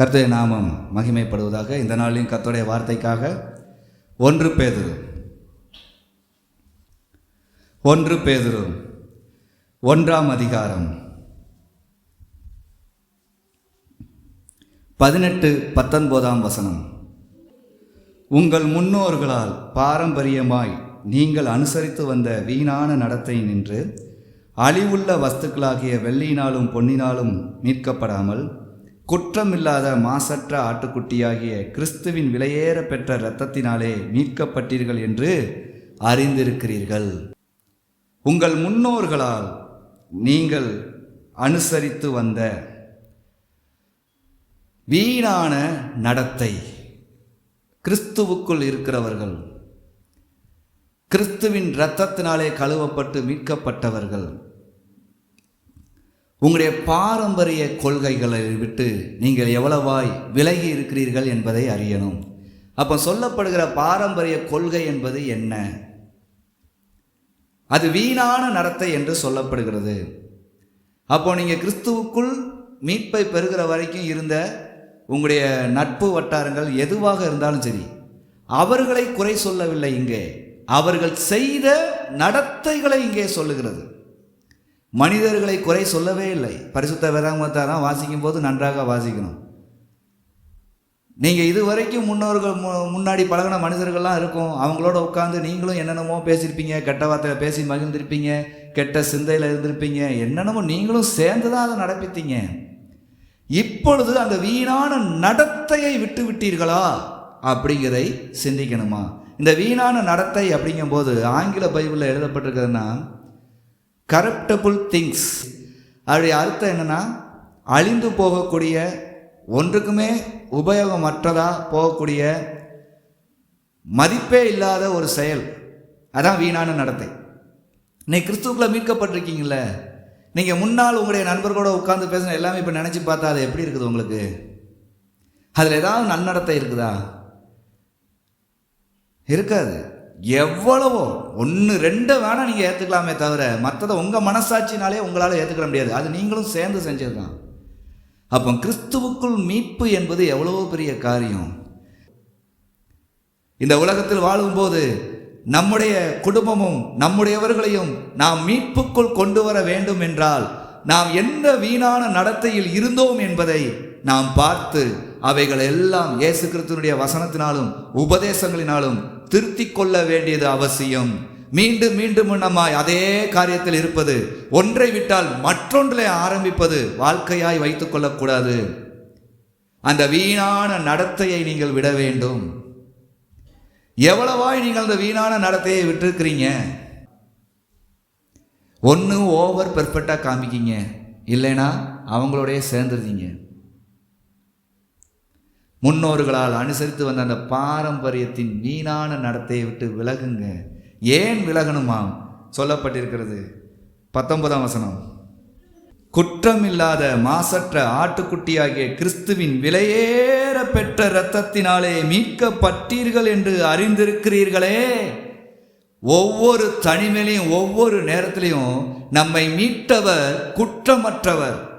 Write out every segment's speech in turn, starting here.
கர்த்தருடைய நாமம் மகிமைப்படுவதாக இந்த நாளின் கர்த்தருடைய வார்த்தைக்காக ஒன்று பேதுரு. ஒன்று பேதுரு. ஒன்றாம் அதிகாரம். பதினெட்டு பத்தொன்பதாம் வசனம். உங்கள் முன்னோர்களால் பாரம்பரியமாய் நீங்கள் அனுசரித்து வந்த வீணான நடத்தை நின்று அழிவுள்ள வஸ்துக்களாகிய வெள்ளியினாலும் பொன்னினாலும் மீட்கப்படாமல் குற்றமில்லாத மாசற்ற ஆட்டுக்குட்டியாகிய கிறிஸ்துவின் விலையேற பெற்ற இரத்தத்தினாலே மீட்கப்பட்டீர்கள் என்று அறிந்திருக்கிறீர்கள். உங்கள் முன்னோர்களால் நீங்கள் அனுசரித்து வந்த வீணான நடத்தை கிறிஸ்துவுக்குள் இருக்கிறவர்கள் கிறிஸ்துவின் இரத்தத்தினாலே கழுவப்பட்டு மீட்கப்பட்டவர்கள் உங்களுடைய பாரம்பரிய கொள்கைகளை விட்டு நீங்கள் எவ்வளவாய் விலகி இருக்கிறீர்கள் என்பதை அறியணும். அப்போ சொல்லப்படுகிற பாரம்பரிய கொள்கை என்பது என்ன? அது வீணான நடத்தை என்று சொல்லப்படுகிறது. அப்போ நீங்கள் கிறிஸ்துவுக்குள் மீட்பை பெறுகிற வரைக்கும் இருந்த உங்களுடைய நட்பு வட்டாரங்கள் எதுவாக இருந்தாலும் சரி அவர்களை குறை சொல்லவில்லை இங்கே. அவர்கள் செய்த நடத்தைகளை இங்கே சொல்லுகிறது. மனிதர்களை குறை சொல்லவே இல்லை. பரிசுத்த வேதாங்கத்தை தான் வாசிக்கும் போது நன்றாக வாசிக்கணும். நீங்கள் இதுவரைக்கும் முன்னோர்கள் மு- முன்னாடி பழகின மனிதர்கள்லாம் இருக்கும். அவங்களோட உட்காந்து நீங்களும் என்னென்னமோ பேசியிருப்பீங்க. கெட்ட வார்த்தையில் பேசி மகிழ்ந்திருப்பீங்க. கெட்ட சிந்தையில் இருந்திருப்பீங்க. என்னென்னமோ நீங்களும் சேர்ந்து தான் அதை நடப்பித்தீங்க. இப்பொழுது அந்த வீணான நடத்தையை விட்டு விட்டீர்களா? அப்படிங்கிறதை சிந்திக்கணுமா? இந்த வீணான நடத்தை அப்படிங்கும்போது ஆங்கில பைபிளில் எழுதப்பட்டிருக்கிறதுனா கரப்டபுள் திங்ஸ் அதோடைய அர்த்தம் என்னென்னா அழிந்து போகக்கூடிய ஒன்றுக்குமே உபயோகமற்றதாக போகக்கூடிய மதிப்பே இல்லாத ஒரு செயல். அதான் வீணான நடத்தை. நீ கிறிஸ்துவுக்குள்ள மீட்கப்பட்டிருக்கீங்கள நீங்கள் முன்னால் உங்களுடைய நண்பர்களோட உட்காந்து பேசின எல்லாமே இப்போ நினச்சி பார்த்தா அது எப்படி இருக்குது உங்களுக்கு? அதில் ஏதாவது நன்னடத்தை இருக்குதா? இருக்காது. எவ்வளவோ ஒன்று ரெண்டு வேணால் நீங்கள் ஏற்றுக்கலாமே தவிர மற்றதை உங்கள் மனசாட்சினாலே உங்களால் ஏற்றுக்கிற முடியாது. அது நீங்களும் சேர்ந்து செஞ்சது தான் அப்போ கிறிஸ்துவுக்குள் மீட்பு என்பது எவ்வளவோ பெரிய காரியம். இந்த உலகத்தில் வாழும்போது நம்முடைய குடும்பமும் நம்முடையவர்களையும் நாம் மீட்புக்குள் கொண்டு வர வேண்டும் என்றால் நாம் எந்த வீணான நடத்தையில் இருந்தோம் என்பதை நாம் பார்த்து அவைகள் எல்லாம் இயேசு கிறிஸ்துனுடைய வசனத்தினாலும் உபதேசங்களினாலும் திருத்தி கொள்ள வேண்டியது அவசியம். மீண்டும் மீண்டும் நம்மாய் அதே காரியத்தில் இருப்பது ஒன்றை விட்டால் மற்றொன்றை ஆரம்பிப்பது வாழ்க்கையாய் வைத்துக் கொள்ளக்கூடாது. அந்த வீணான நடத்தையை நீங்கள் விட வேண்டும். எவ்வளவாய் நீங்கள் அந்த வீணான நடத்தையை விட்டுருக்கிறீங்க? ஒன்று ஓவர் பெர்ஃபெக்டாக காமிக்கிங்க. இல்லைன்னா அவங்களோடைய சேர்ந்துருந்தீங்க முன்னோர்களால் அனுசரித்து வந்த அந்த பாரம்பரியத்தின் வீணான நடத்தையை விட்டு விலகுங்க. ஏன் விலகணுமாம்? சொல்லப்பட்டிருக்கிறது. பத்தொன்பதாம் வசனம். குற்றமில்லாத மாசற்ற ஆட்டுக்குட்டியாகிய கிறிஸ்துவின் விலையேற பெற்ற இரத்தத்தினாலே மீட்கப்பட்டீர்கள் என்று அறிந்திருக்கிறீர்களே. ஒவ்வொரு தனிமையிலையும் ஒவ்வொரு நேரத்திலையும் நம்மை மீட்டவர் குற்றமற்றவர்.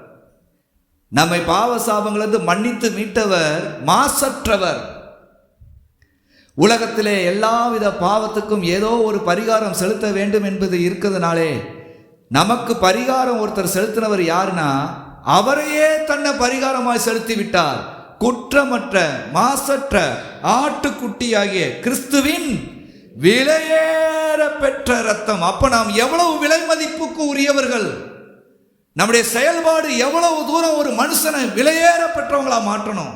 நம்மை பாவ சாபங்களிலிருந்து மன்னித்து மீட்டவர் மாசற்றவர். உலகத்திலே எல்லாவித பாவத்துக்கும் ஏதோ ஒரு பரிகாரம் செலுத்த வேண்டும் என்பது இருக்கிறதுனாலே நமக்கு பரிகாரம் ஒருத்தர் செலுத்தினவர் யாருன்னா அவரையே தன்னை பரிகாரமாய் செலுத்தி விட்டார் குற்றமற்ற மாசற்ற ஆட்டுக்குட்டியாகிய கிறிஸ்துவின் விலையேற பெற்ற ரத்தம் அப்ப நாம் எவ்வளவு விலை மதிப்புக்கு உரியவர்கள்? நம்முடைய செயல்பாடு எவ்வளவு தூரம் ஒரு மனுஷனை விலையேற பெற்றவங்களா மாற்றணும்?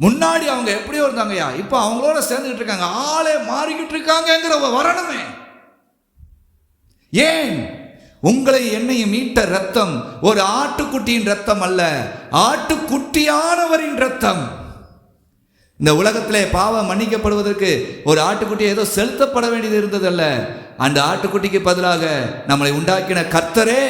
முன்னாடி அவங்க எப்படியோ இருந்தாங்கய்யா இப்போ அவங்களோட சேர்ந்துக்கிட்டு இருக்காங்க. ஆளே மாறிக்கிட்டு இருக்காங்கங்கிற வரணுமே. ஏன்? உங்களை என்னையும் மீட்ட ரத்தம் ஒரு ஆட்டுக்குட்டியின் ரத்தம் அல்ல ஆட்டுக்குட்டியானவரின் ரத்தம். இந்த உலகத்திலே பாவம் மன்னிக்கப்படுவதற்கு ஒரு ஆட்டுக்குட்டி ஏதோ செலுத்தப்பட வேண்டியது இருந்ததல்ல. அந்த ஆட்டுக்குட்டிக்கு பதிலாக நம்மளை உண்டாக்கின கர்த்தரே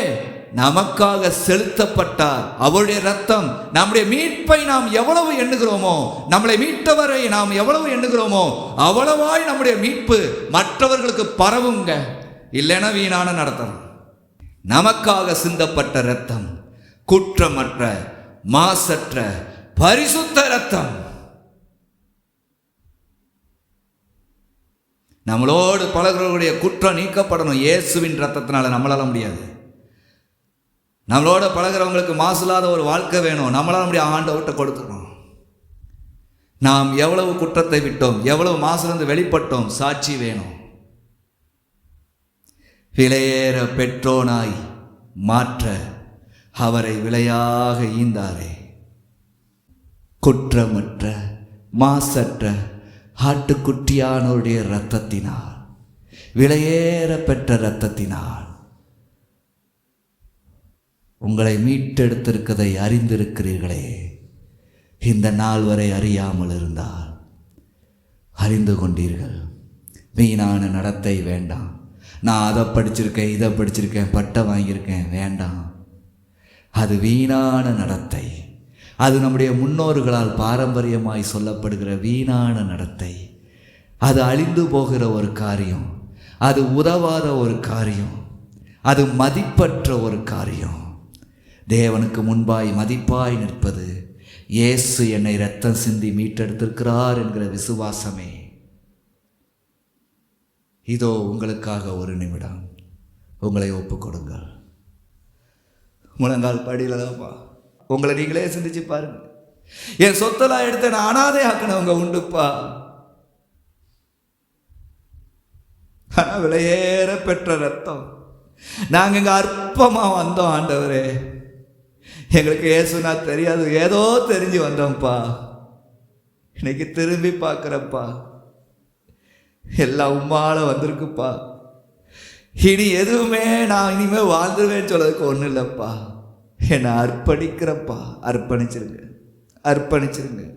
நமக்காக செலுத்தப்பட்டார். அவருடைய ரத்தம் நம்முடைய மீட்பை நாம் எவ்வளவு எண்ணுகிறோமோ நம்மளை மீட்டவரை நாம் எவ்வளவு எண்ணுகிறோமோ அவ்வளவாய் நம்முடைய மீட்பு மற்றவர்களுக்கு பரவுங்க. இல்லைன்னா வீணான நடத்தணும் நமக்காக சிந்தப்பட்ட ரத்தம் குற்றமற்ற மாசற்ற பரிசுத்த ரத்தம் நம்மளோடு பழகிறவர்களுடைய குற்றம் நீக்கப்படணும். இயேசுவின் ரத்தத்தினால் நம்மளால முடியாது. நம்மளோட பழகிறவங்களுக்கு மாசில்லாத ஒரு வாழ்க்கை வேணும். நம்மளால முடிய ஆண்டவர்கிட்ட கொடுத்துக்கணும் நாம் எவ்வளவு குற்றத்தை விட்டோம் எவ்வளவு மாசிலிருந்து வெளிப்பட்டோம் சாட்சி வேணும். விலையேற பெற்றோனாய் மாற்ற அவரை விலையாக ஈந்தாரே. குற்றமற்ற மாசற்ற ஆட்டுக்குட்டியானோருடைய இரத்தத்தினால் விலையேற பெற்ற இரத்தத்தினால் உங்களை மீட்டெடுத்திருக்கதை அறிந்திருக்கிறீர்களே. இந்த நாள் வரை அறியாமல் இருந்தால் அறிந்து கொண்டீர்கள். வீணான நடத்தை வேண்டாம். நான் அதை படிச்சிருக்கேன் இதை படிச்சிருக்கேன் பட்டம் வாங்கியிருக்கேன் வேண்டாம். அது வீணான நடத்தை. அது நம்முடைய முன்னோர்களால் பாரம்பரியமாய் சொல்லப்படுகிற வீணான நடத்தை. அது அழிந்து போகிற ஒரு காரியம். அது உதவாத ஒரு காரியம். அது மதிப்பற்ற ஒரு காரியம். தேவனுக்கு முன்பாய் மதிப்பாய் நிற்பது இயேசு என்னை ரத்தம் சிந்தி மீட்டெடுத்திருக்கிறார் என்கிற விசுவாசமே. இதோ உங்களுக்காக ஒரு நிமிடம். உங்களை ஒப்புக்கொடுங்கள் முழங்கால் படியில் தான்ப்பா உங்களை நீங்களே சிந்திச்சு பாருங்க. என் சொத்தெல்லாம் எடுத்து நான் அனாதை ஆக்கினவங்க உண்டுப்பா. ஆனால் விலையேற பெற்ற ரத்தம். நாங்கள் இங்கே அற்பமாக வந்தோம் ஆண்டவரே. எங்களுக்கு ஏசுனா தெரியாது ஏதோ தெரிஞ்சு வந்தோம்ப்பா. இன்னைக்கு திரும்பி பார்க்குறப்பா. எல்லாம் உம்மால வந்திருக்குப்பா. இனி எதுவுமே நான் இனிமேல் வாழ்ந்துருவேன்னு சொல்றதுக்கு ஒன்றும் இல்லைப்பா. என்னை அர்ப்பணிக்கிறப்பா அர்ப்பணிச்சிருங்க. அர்ப்பணிச்சிருங்க.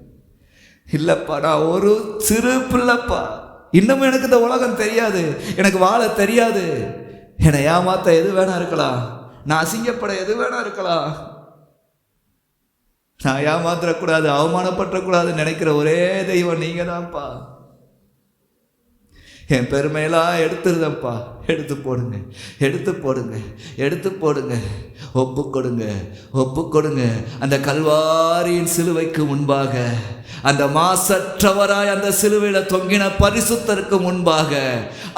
இல்லைப்பா நான் ஒரு சிறு பிள்ளைப்பா. இன்னமும் எனக்கு இந்த உலகம் தெரியாது. எனக்கு வாழ தெரியாது. என்னை ஏமாத்த எது வேணா இருக்கலாம். நான் அசிங்கப்பட எது வேணா இருக்கலாம். நான் ஏமாத்திரக்கூடாது அவமானப்பற்றக்கூடாதுன்னு நினைக்கிற ஒரே தெய்வம் நீங்க தான்ப்பா என் பெருமையெல்லாம் எடுத்துருதப்பா எடுத்து போடுங்க எடுத்து போடுங்க எடுத்து போடுங்க. ஒப்பு கொடுங்க ஒப்பு கொடுங்க. அந்த கல்வாரியின் சிலுவைக்கு முன்பாக அந்த மாசற்றவராய் அந்த சிலுவையில் தொங்கின பரிசுத்தருக்கு முன்பாக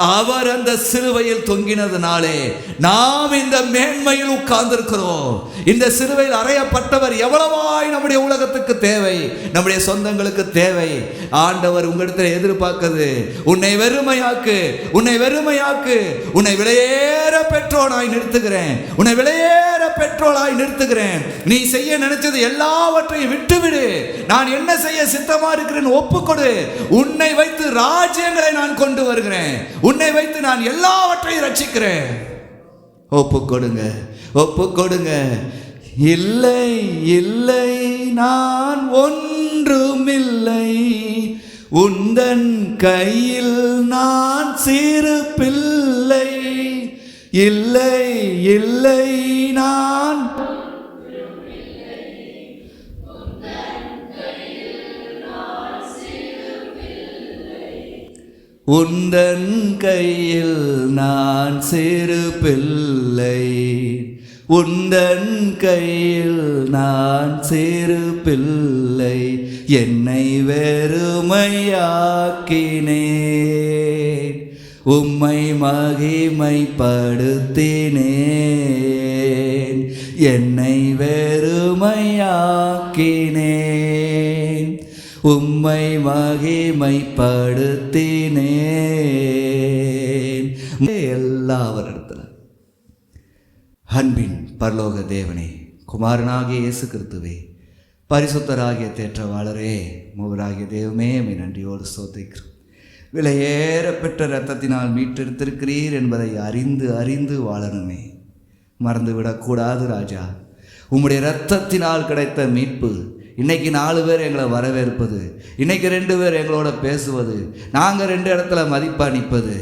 அவர் அந்த சிலுவையில் தொங்கினதுனாலே நாம் இந்த மேன்மையில் உட்கார்ந்திருக்கிறோம். இந்த சிலுவையில் அறையப்பட்டவர் எவ்வளவாய் நம்முடைய உலகத்துக்கு தேவை நம்முடைய சொந்தங்களுக்கு தேவை. ஆண்டவர் உங்களிடத்தில் எதிர்பார்க்கிறது உன்னை வெறுமையாக்கு உன்னை வெறுமையாக்கு உன்னை விலையேற பெற்றோனாய் நிறுத்துகிறேன். உன்னை விலையேற பெற்றோளாய் நிறுத்துகிறேன். நீ செய்ய நினைச்சது எல்லாவற்றையும் விட்டுவிடு. நான் என்ன செய்ய சித்தமா இருக்கிறேன்னு ஒப்புக்கொடு. உன்னை வைத்து ராஜ்யங்களை நான் கொண்டு வருகிறேன். உன்னை வைத்து நான் எல்லாவற்றையும் ரட்சிக்கிறேன். ஒப்பு கொடுங்க ஒப்பு கொடுங்க இல்லை இல்லை நான் ஒன்றுமில்லை. உந்தன் கையில் நான் சிறு பிள்ளை இல்லை இல்லை நான். உந்தன் கையில் நான் சிறு பிள்ளை உந்தன் கையில் நான் சிறு பிள்ளை என்னை வெறுமையாக்கினே உம்மை மகிமைப்படுத்தினேன். என்னை வெறுமையாக்கினேன். உம்மை மகிமைப்படுத்தினேன். எல்லாவரிடத்தில் அன்பின் பரலோக தேவனே குமாரனாகிய இயேசு கிறிஸ்துவே பரிசுத்தராகிய தேற்றவாளரே மூவராகிய தெய்வமே மை நன்றியோடு சோதிக்கிறோம் விலையேற பெற்ற இரத்தத்தினால் மீட்டெடுத்திருக்கிறீர் என்பதை அறிந்து அறிந்து வாழணுமே. மறந்துவிடக்கூடாது ராஜா. உம்முடைய இரத்தத்தினால் கிடைத்த மீட்பு இன்னைக்கு நாலு பேர் எங்களை வரவேற்பது இன்னைக்கு ரெண்டு பேர் எங்களோட பேசுவது நாங்கள் ரெண்டு இடத்துல மதிப்பு நிற்பது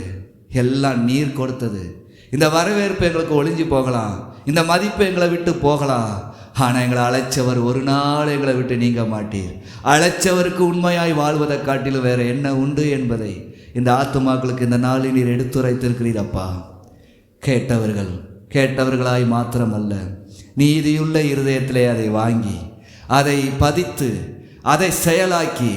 எல்லாம் நீர் கொடுத்தது. இந்த வரவேற்பு எங்களுக்கு ஒளிஞ்சு போகலாம் இந்த மதிப்பு எங்களை விட்டு போகலாம். ஆனால் எங்களை அழைச்சவர் ஒரு நாள் எங்களை விட்டு நீங்க மாட்டீர். அழைச்சவருக்கு உண்மையாய் வாழ்வதை காட்டிலும் வேற என்ன உண்டு என்பதை இந்த ஆத்துமாக்களுக்கு இந்த நாளில் நீர் எடுத்துரைத்திருக்கிறீரப்பா. கேட்டவர்கள் கேட்டவர்களாய் மாத்திரமல்ல நீதியுள்ள இருதயத்திலே அதை வாங்கி அதை பதித்து அதை செயலாக்கி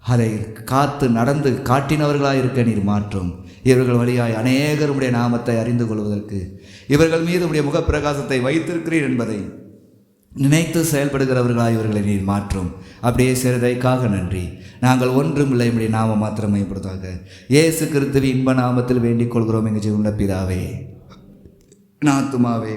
அதை காத்து நடந்து காட்டினவர்களாக இருக்க நீர் மாற்றும். இவர்கள் வழியாய் அநேகருடைய நாமத்தை அறிந்து கொள்வதற்கு இவர்கள் மீது உடைய முகப்பிரகாசத்தை வைத்திருக்கிறீர் என்பதை நினைத்து செயல்படுகிறவர்களாய் இவர்களை நீர் மாற்றும். அப்படியே சிறதைக்காக நன்றி. நாங்கள் ஒன்றும் இல்லை உடைய நாம மாத்திரம் மையப்படுத்தாக இயேசு கிறிஸ்துவ இன்ப நாமத்தில் வேண்டிக் கொள்கிறோம் எங்கள் ஜீவன பிதாவே. நாத்துமாவே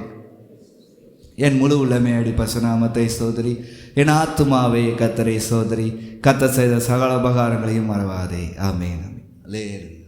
என் முழு உள்ளமே அடி பசுநாமத்தை சோதரி என் ஆத்துமாவே கத்தரை சோதரி கத்த செய்த சகல உபகாரங்களையும் மறவாதே. ஆமேன். லேலு